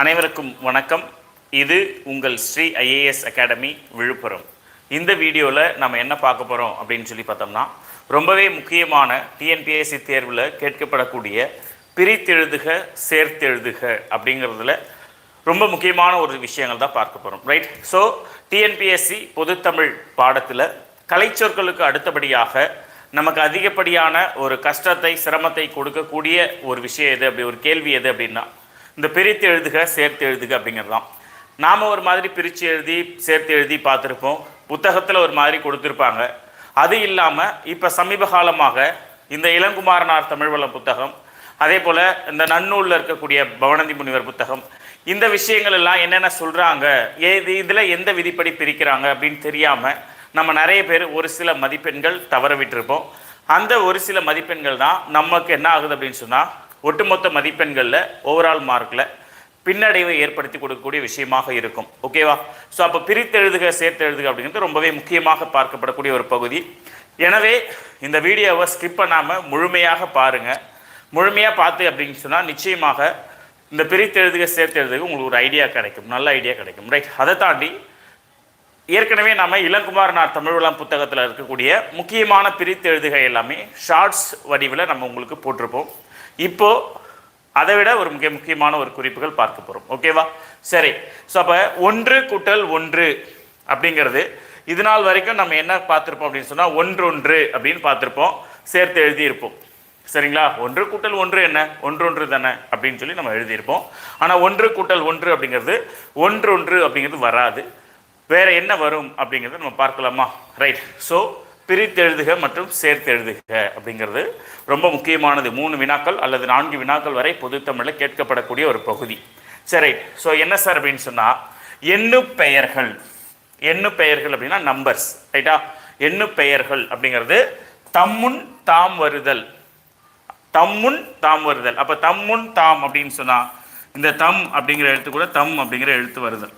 அனைவருக்கும் வணக்கம். இது உங்கள் ஸ்ரீ ஐஏஎஸ் அகாடமி விழுப்புரம். இந்த வீடியோவில் நம்ம என்ன பார்க்க போகிறோம் அப்படின்னு சொல்லி பார்த்தோம்னா ரொம்பவே முக்கியமான டிஎன்பிஎஸ்சி தேர்வில் கேட்கப்படக்கூடிய பிரித்தெழுதுக சேர்த்தெழுதுக அப்படிங்கிறதுல ரொம்ப முக்கியமான ஒரு விஷயங்கள் தான் பார்க்க போகிறோம் ரைட் ஸோ டிஎன்பிஎஸ்சி பொதுத்தமிழ் பாடத்தில் கலைச்சொற்களுக்கு அடுத்தபடியாக நமக்கு அதிகப்படியான ஒரு கஷ்டத்தை சிரமத்தை கொடுக்கக்கூடிய ஒரு விஷயம் எது அப்படி ஒரு கேள்வி எது அப்படின்னா இந்த பிரித்து எழுதுக சேர்த்து எழுதுக அப்படிங்கிறது தான் நாம் ஒரு மாதிரி பிரித்து எழுதி சேர்த்து எழுதி பார்த்துருப்போம். புத்தகத்தில் ஒரு மாதிரி கொடுத்துருப்பாங்க. அது இல்லாமல் இப்போ சமீப காலமாக இந்த இளங்குமாரனார் தமிழ்வளம் புத்தகம் அதே போல் இந்த நன்னூலில் இருக்கக்கூடிய பவனந்தி முனிவர் புத்தகம் இந்த விஷயங்கள் எல்லாம் என்னென்ன சொல்கிறாங்க ஏது இதில் எந்த விதிப்படி பிரிக்கிறாங்க அப்படின்னு தெரியாமல் நம்ம நிறைய பேர் ஒரு சில மதிப்பெண்கள் தவற விட்டுருப்போம் அந்த ஒரு சில மதிப்பெண்கள் தான் நமக்கு என்ன ஆகுது அப்படின்னு சொன்னால் ஒட்டுமொத்த மதிப்பெண்களில் ஓவரால் மார்க்கில் பின்னடைவை ஏற்படுத்தி கொடுக்கக்கூடிய விஷயமாக இருக்கும். ஓகேவா ஸோ அப்போ பிரித்தெழுதுக சேர்த்தெழுதுக அப்படிங்கிறது ரொம்பவே முக்கியமாக பார்க்கப்படக்கூடிய ஒரு பகுதி. எனவே இந்த வீடியோவை ஸ்கிப் பண்ணாமல் முழுமையாக பாருங்கள் முழுமையாக பார்த்து அப்படின்னு சொன்னால் நிச்சயமாக இந்த பிரித்தெழுதுக சேர்த்தெழுதுக உங்களுக்கு ஒரு ஐடியா கிடைக்கும். நல்ல ஐடியா கிடைக்கும். ரைட் அதை தாண்டி ஏற்கனவே நாம இளங்குமாரனார் தமிழ்வளம் புத்தகத்தில் இருக்கக்கூடிய முக்கியமான பிரித்து எழுதுகை எல்லாமே ஷார்ட்ஸ் வடிவில் நம்ம உங்களுக்கு போட்டிருப்போம். இப்போது அதை விட ஒரு மிக முக்கியமான ஒரு குறிப்புகள் பார்க்க போகிறோம் ஓகேவா சரி. ஸோ அப்போ ஒன்று கூட்டல் ஒன்று அப்படிங்கிறது இது நாள் வரைக்கும் நம்ம என்ன பார்த்துருப்போம் அப்படின்னு சொன்னால் ஒன்றொன்று அப்படின்னு பார்த்துருப்போம். சேர்த்து எழுதியிருப்போம். சரிங்களா? ஒன்று கூட்டல் ஒன்று என்ன? ஒன்றொன்று தானே அப்படின்னு சொல்லி நம்ம எழுதியிருப்போம். ஆனால் ஒன்று கூட்டல் ஒன்று அப்படிங்கிறது ஒன்றொன்று அப்படிங்கிறது வராது. வேற என்ன வரும் அப்படிங்கிறத நம்ம பார்க்கலாமா? ரைட் ஸோ பிரித்து எழுதுக மற்றும் சேர்த்து எழுதுக அப்படிங்கிறது ரொம்ப முக்கியமானது. மூணு வினாக்கள் அல்லது நான்கு வினாக்கள் வரை பொதுத்தமிழில் கேட்கப்படக்கூடிய ஒரு பகுதி. சரி ஸோ என்ன சார் அப்படின்னு சொன்னால் எண்ணு பெயர்கள். எண்ணு பெயர்கள் அப்படின்னா நம்பர்ஸ் ரைட்டா எண்ணு பெயர்கள் அப்படிங்கிறது தம்முன் தாம் வருதல். தம்முன் தாம் வருதல். அப்போ தம்முன் தாம் அப்படின்னு சொன்னால் இந்த தம் அப்படிங்கிற எழுத்து கூட தம் அப்படிங்கிற எழுத்து வருதல்.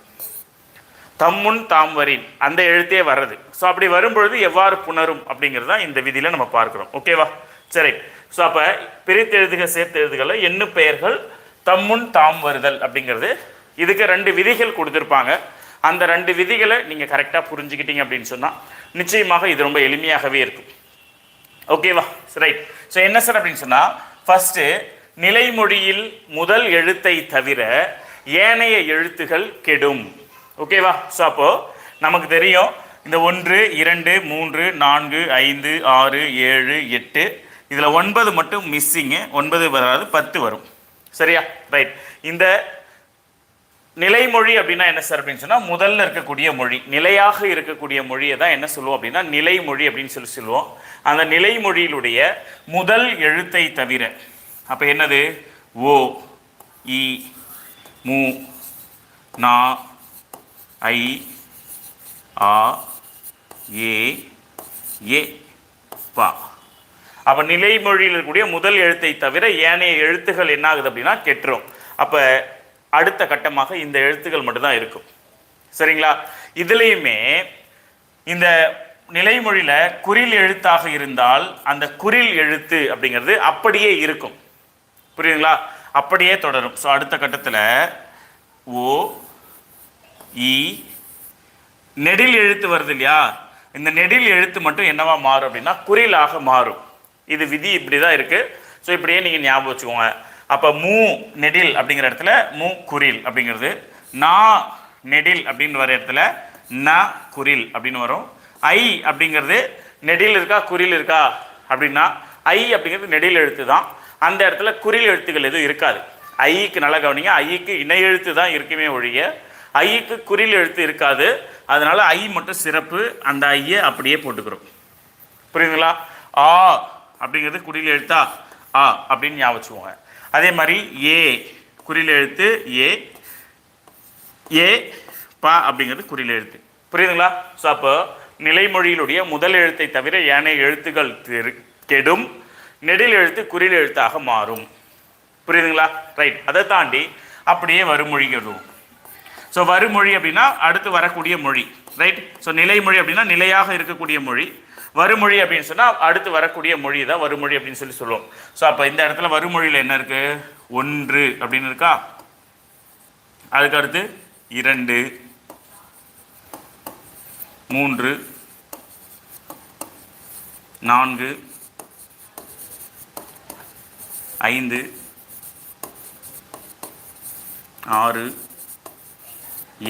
தம்முன் தாம் வரின் அந்த எழுத்தே வர்றது. ஸோ அப்படி வரும்பொழுது எவ்வாறு புணரும் அப்படிங்கிறது தான் இந்த விதியில் நம்ம பார்க்குறோம். ஓகேவா சரி. ஸோ அப்போ பிரித்து எழுதுக சேர்த்து எழுதுகளை எண்ணு பெயர்கள் தம்முன் தாம் வருதல் அப்படிங்கிறது. இதுக்கு ரெண்டு விதிகள் கொடுத்துருப்பாங்க. அந்த ரெண்டு விதிகளை நீங்கள் கரெக்டாக புரிஞ்சுக்கிட்டீங்க அப்படின்னு சொன்னால் நிச்சயமாக இது ரொம்ப எளிமையாகவே இருக்கும். ஓகேவா ரைட் ஸோ என்ன சார் அப்படின்னு சொன்னால் ஃபஸ்ட்டு நிலைமொழியில் முதல் எழுத்தை தவிர ஏனைய எழுத்துகள் கெடும். ஓகேவா ஸோ அப்போது நமக்கு தெரியும் இந்த ஒன்று இரண்டு மூன்று நான்கு ஐந்து ஆறு ஏழு எட்டு இதில் ஒன்பது மட்டும் மிஸ்ஸிங்கு ஒன்பது வராது பத்து வரும். சரியா? ரைட் இந்த நிலைமொழி அப்படின்னா என்ன சார் அப்படின்னு சொன்னால் முதல்ல இருக்கக்கூடிய மொழி நிலையாக இருக்கக்கூடிய மொழியை தான் என்ன சொல்லுவோம் அப்படின்னா நிலைமொழி அப்படின்னு சொல்லி சொல்லுவோம். அந்த நிலைமொழியிலுடைய முதல் எழுத்தை தவிர அப்போ என்னது? ஓ இ மு நா ஐ ஆ ஏ ஏ பா. அப்போ நிலைமொழியில் இருக்கக்கூடிய முதல் எழுத்தை தவிர ஏனைய எழுத்துகள் என்ன ஆகுது அப்படின்னா கெட்டுரும். அப்போ அடுத்த கட்டமாக இந்த எழுத்துக்கள் மட்டும்தான் இருக்கும். சரிங்களா? இதுலேயுமே இந்த நிலைமொழியில் குறில் எழுத்தாக இருந்தால் அந்த குறில் எழுத்து அப்படிங்கிறது அப்படியே இருக்கும். புரியுதுங்களா? அப்படியே தொடரும். ஸோ அடுத்த கட்டத்தில் ஓ இ நெடில் எழுத்து வருது இல்லையா? இந்த நெடில் எழுத்து மட்டும் என்னவா மாறும் அப்படின்னா குறிலாக மாறும். இது விதி இப்படி தான் இருக்குது ஸோ இப்படியே நீங்கள் ஞாபகம் வச்சுக்கோங்க. அப்போ மூ நெடில் அப்படிங்கிற இடத்துல மூ குரில் அப்படிங்கிறது. நா நெடில் அப்படின்னு வர இடத்துல ந குரில் அப்படின்னு வரும். ஐ அப்படிங்கிறது நெடில் இருக்கா குறில் இருக்கா அப்படின்னா ஐ அப்படிங்கிறது நெடில் எழுத்து தான். அந்த இடத்துல குறில் எழுத்துக்கள் எதுவும் இருக்காது. ஐக்கு நல்லா கவனிங்க. ஐக்கு இணை எழுத்து தான் இருக்குமே ஒழிய ஐக்கு குறில் எழுத்து இருக்காது. அதனால ஐ மட்டும் சிறப்பு. அந்த ஐயை அப்படியே போட்டுக்கிறோம். புரியுதுங்களா? ஆ அப்படிங்கிறது குறில் எழுத்தா? ஆ அப்படின்னு ஞாபகம் வச்சுக்கோங்க. அதே மாதிரி ஏ குறில் எழுத்து ஏ ஏ பா அப்படிங்கிறது குறியில் எழுத்து. புரியுதுங்களா? ஸோ அப்போ நிலைமொழியிலுடைய முதல் எழுத்தை தவிர ஏனைய எழுத்துக்கள் கெடும். நெடில் எழுத்து குறில் எழுத்தாக மாறும். புரியுதுங்களா? ரைட் அதை தாண்டி அப்படியே வருமொழிகிறோம் ஸோ வருமொழி அப்படின்னா அடுத்து வரக்கூடிய மொழி ரைட் ஸோ நிலைமொழி அப்படின்னா நிலையாக இருக்கக்கூடிய மொழி. வருமொழி அப்படின்னு சொன்னால் அடுத்து வரக்கூடிய மொழி தான் வருமொழி அப்படின்னு சொல்லி சொல்லுவோம். ஸோ அப்போ இந்த இடத்துல வருமொழியில் என்ன இருக்குது ஒன்று அப்படின்னு இருக்கா? அதுக்கு அடுத்து இரண்டு மூன்று நான்கு ஐந்து ஆறு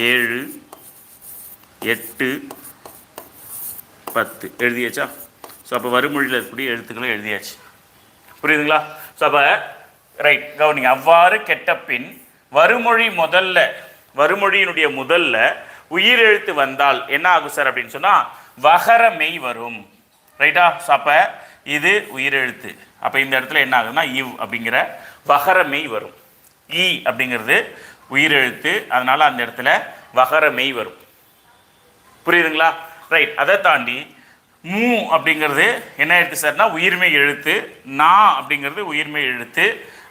ஏழு எட்டு பத்து. எழுதியாச்சா? ஸோ அப்போ வறுமொழியில் இருக்கக்கூடிய எழுத்துக்களை எழுதியாச்சு. புரியுதுங்களா? ஸோ அப்போ ரைட் கவனிங்க. அவ்வாறு கெட்ட பின் வறுமொழி முதல்ல வறுமொழியினுடைய முதல்ல உயிரெழுத்து வந்தால் என்ன ஆகும் சார் அப்படின்னு சொன்னால் வகர மெய் வரும். ரைட்டா ஸோ அப்போ இது உயிரெழுத்து. அப்போ இந்த இடத்துல என்ன ஆகுதுன்னா இவ் அப்படிங்கிற வகர மெய் வரும். ஈ அப்படிங்கிறது உயிரெழுத்து அதனால் அந்த இடத்துல வகர மெய் வரும். புரியுதுங்களா? ரைட் அதை தாண்டி மூ அப்படிங்கிறது என்ன எழுத்து சார்னா உயிர்மை எழுத்து நா அப்படிங்கிறது உயிர்மெய் எழுத்து.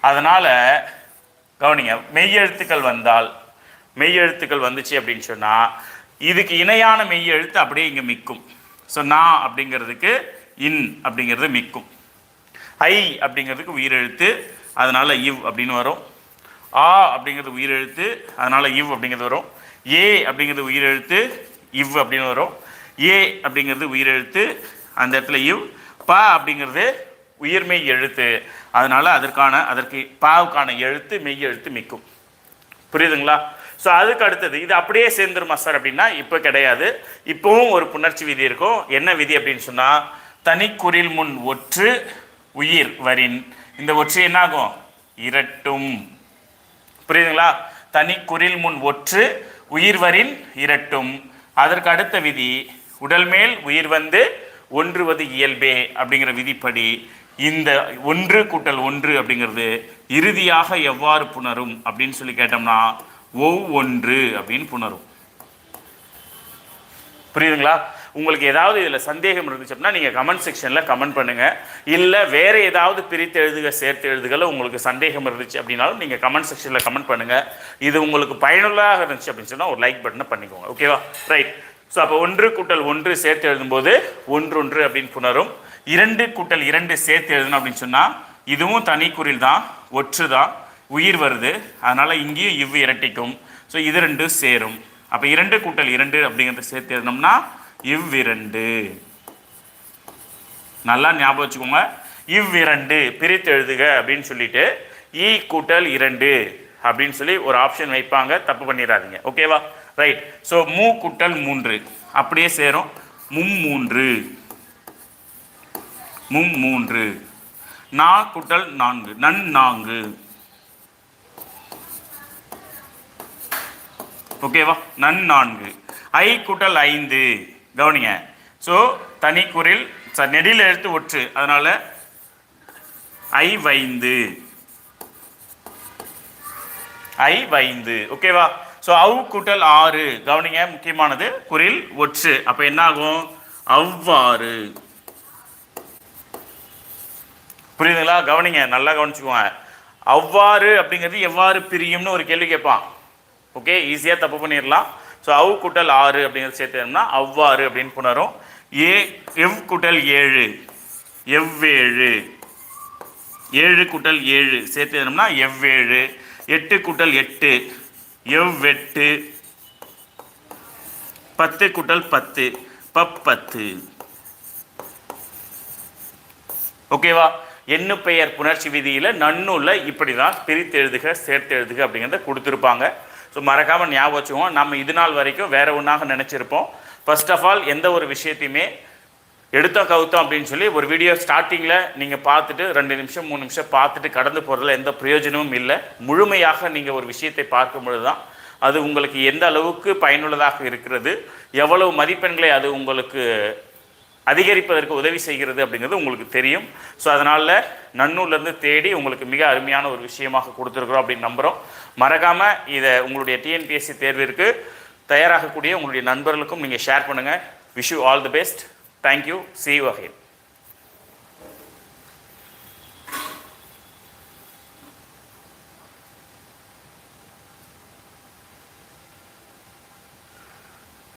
அதனால் கவனிங்க மெய் எழுத்துக்கள் வந்தால் மெய் எழுத்துக்கள் வந்துச்சு அப்படின்னு சொன்னால் இதுக்கு இணையான மெய் எழுத்து அப்படியே இங்கே மிக்கும். ஸோ நா அப்படிங்கிறதுக்கு இன் அப்படிங்கிறது மிக்கும். ஐ அப்படிங்கிறதுக்கு உயிரெழுத்து அதனால் இவ் அப்படின்னு வரும். ஆ அப்படிங்கிறது உயிரெழுத்து அதனால் இவ் அப்படிங்கிறது வரும். ஏ அப்படிங்கிறது உயிரெழுத்து இவ் அப்படின்னு வரும். ஏ அப்படிங்கிறது உயிரெழுத்து அந்த இடத்துல இவ். ப அப்படிங்கிறது உயிர்மெய் எழுத்து அதனால் அதற்கான அதற்கு பாவுக்கான எழுத்து மெய் எழுத்து மிக்கும். புரியுதுங்களா? ஸோ அதுக்கு அடுத்தது இது அப்படியே சேர்ந்துருமா சார் அப்படின்னா இப்போ கிடையாது. இப்போவும் ஒரு புணர்ச்சி விதி இருக்கும். என்ன விதி அப்படின்னு சொன்னால் தனிக்குறில் முன் ஒற்று உயிர் வரின். இந்த ஒற்று என்னாகும்? இரட்டும். புரியுதுங்களா? தனி குரில் முன் ஒற்று உயிர்வரின் இரட்டும். அதற்கு அடுத்த விதி உடல் மேல் உயிர் வந்து ஒன்றுவது இயல்பே அப்படிங்கிற விதிப்படி இந்த ஒன்று கூட்டல் ஒன்று அப்படிங்கிறது இறுதியாக எவ்வாறு புணரும் அப்படின்னு சொல்லி கேட்டோம்னா ஒவ்வொன்று அப்படின்னு புணரும். புரியுதுங்களா? உங்களுக்கு ஏதாவது இதில் சந்தேகம் இருந்துச்சு அப்படின்னா நீங்கள் கமெண்ட் செக்ஷனில் கமெண்ட் பண்ணுங்கள் இல்லை வேறு ஏதாவது பிரித்து எழுதுக சேர்த்து எழுதுகளை உங்களுக்கு சந்தேகம் இருந்துச்சு அப்படின்னாலும் நீங்கள் கமெண்ட் செக்ஷனில் கமெண்ட் பண்ணுங்கள் இது உங்களுக்கு பயனுள்ளதாக இருந்துச்சு அப்படின்னு சொன்னால் ஒரு லைக் பட்டனை பண்ணிக்கோங்க. ஓகேவா ரைட் ஸோ அப்போ ஒன்று கூட்டல் ஒன்று சேர்த்து எழுதும்போது ஒன்றொன்று அப்படின்னு புணரும். இரண்டு கூட்டல் இரண்டு சேர்த்து எழுதணும் அப்படின்னு சொன்னால் இதுவும் தனிக்குறில் தான் ஒற்று தான் உயிர் வருது அதனால் இங்கேயும் இவ் இரட்டிக்கும். ஸோ இது ரெண்டும் சேரும். அப்போ இரண்டு கூட்டல் இரண்டு அப்படிங்கிறத சேர்த்து எழுதணும்னா இவ்விரண்டு. நல்லா ஞாபகம் வச்சுக்கோங்க. இவ்விரண்டு பிரித்து எழுதுக அப்படின்னு சொல்லிட்டு இ கூட்டல் இரண்டு அப்படின்னு சொல்லி ஒரு ஆப்ஷன் வைப்பாங்க. தப்பு பண்ணிடாதீங்க. ஓகேவா ரைட் ஸோ மூ கூட்டல் மூன்று. அப்படியே சேரும். மும் மூன்று. மும் மூன்று. நா கூட்டல் நான்கு. நன் நான்கு. ஓகேவா நன் நான்கு. ஐ கூட்டல் ஐந்து. கவனிங்க. ஸோ தனிக்குறில் ச நெடில் எழுத்து ஒற்று. அதனால ஐ வைந்து. ஐ வைந்து. ஓகேவா ஸோ அவ் கூட்டல் ஆறு. கவனிங்க முக்கியமானது குரில் ஒற்று. அப்போ என்ன ஆகும் அவ்வாறு. புரியுதுங்களா? கவனிங்க நல்லா கவனிச்சுக்கோங்க. அவ்வாறு அப்படிங்கிறது எவ்வாறு பிரியும்னு ஒரு கேள்வி கேட்பான். ஓகே ஈஸியாக தப்பு பண்ணிடலாம் ஸோ அவ் கூட்டல் ஆறு அப்படிங்கிறது சேர்த்துனா அவ்வாறு அப்படின்னு புணரும். ஏ எவ் கூட்டல் ஏழு? எவ்வேழு. ஏழு கூட்டல் ஏழு சேர்த்து எவ்வேழு. எட்டு கூட்டல் எட்டு. எவ்வெட்டு? பத்து கூட்டல் பத்து. பப்பத்து. ஓகேவா எண்ணு பெயர் புணர்ச்சி விதியில் நன்னூலில் இப்படி தான் பிரித்து எழுதுக சேர்த்து எழுதுக அப்படிங்கிறத கொடுத்துருப்பாங்க. ஸோ மறக்காமல் ஞாபகம் வச்சுக்கோங்க. நம்ம இது நாள் வரைக்கும் வேற ஒன்றாக நினச்சிருப்போம். ஃபர்ஸ்ட் ஆஃப் ஆல் எந்த ஒரு விஷயத்தையுமே எடுத்தோம் கவுத்தோம் அப்படின்னு சொல்லி ஒரு வீடியோ ஸ்டார்டிங்கில் நீங்கள் பார்த்துட்டு ரெண்டு நிமிஷம் மூணு நிமிஷம் பார்த்துட்டு கடந்து போகிறதுல எந்த பிரயோஜனமும் இல்லை. முழுமையாக நீங்கள் ஒரு விஷயத்தை பார்க்கும் பொழுது தான் அது உங்களுக்கு எந்த அளவுக்கு பயனுள்ளதாக இருக்கிறது எவ்வளவு மதிப்பெண்களை அது உங்களுக்கு அதிகரிப்பதற்கு உதவி செய்கிறது அப்படிங்கிறது உங்களுக்கு தெரியும். ஸோ அதனால் நன்னூர்லேருந்து தேடி உங்களுக்கு மிக அருமையான ஒரு விஷயமாக கொடுத்துருக்குறோம் அப்படின்னு நம்புகிறோம் மறக்காமல் இதை உங்களுடைய டிஎன்பிஎஸ்சி தேர்விற்கு தயாராகக்கூடிய உங்களுடைய நண்பர்களுக்கும் நீங்கள் ஷேர் பண்ணுங்கள் wish you all the best thank you see you again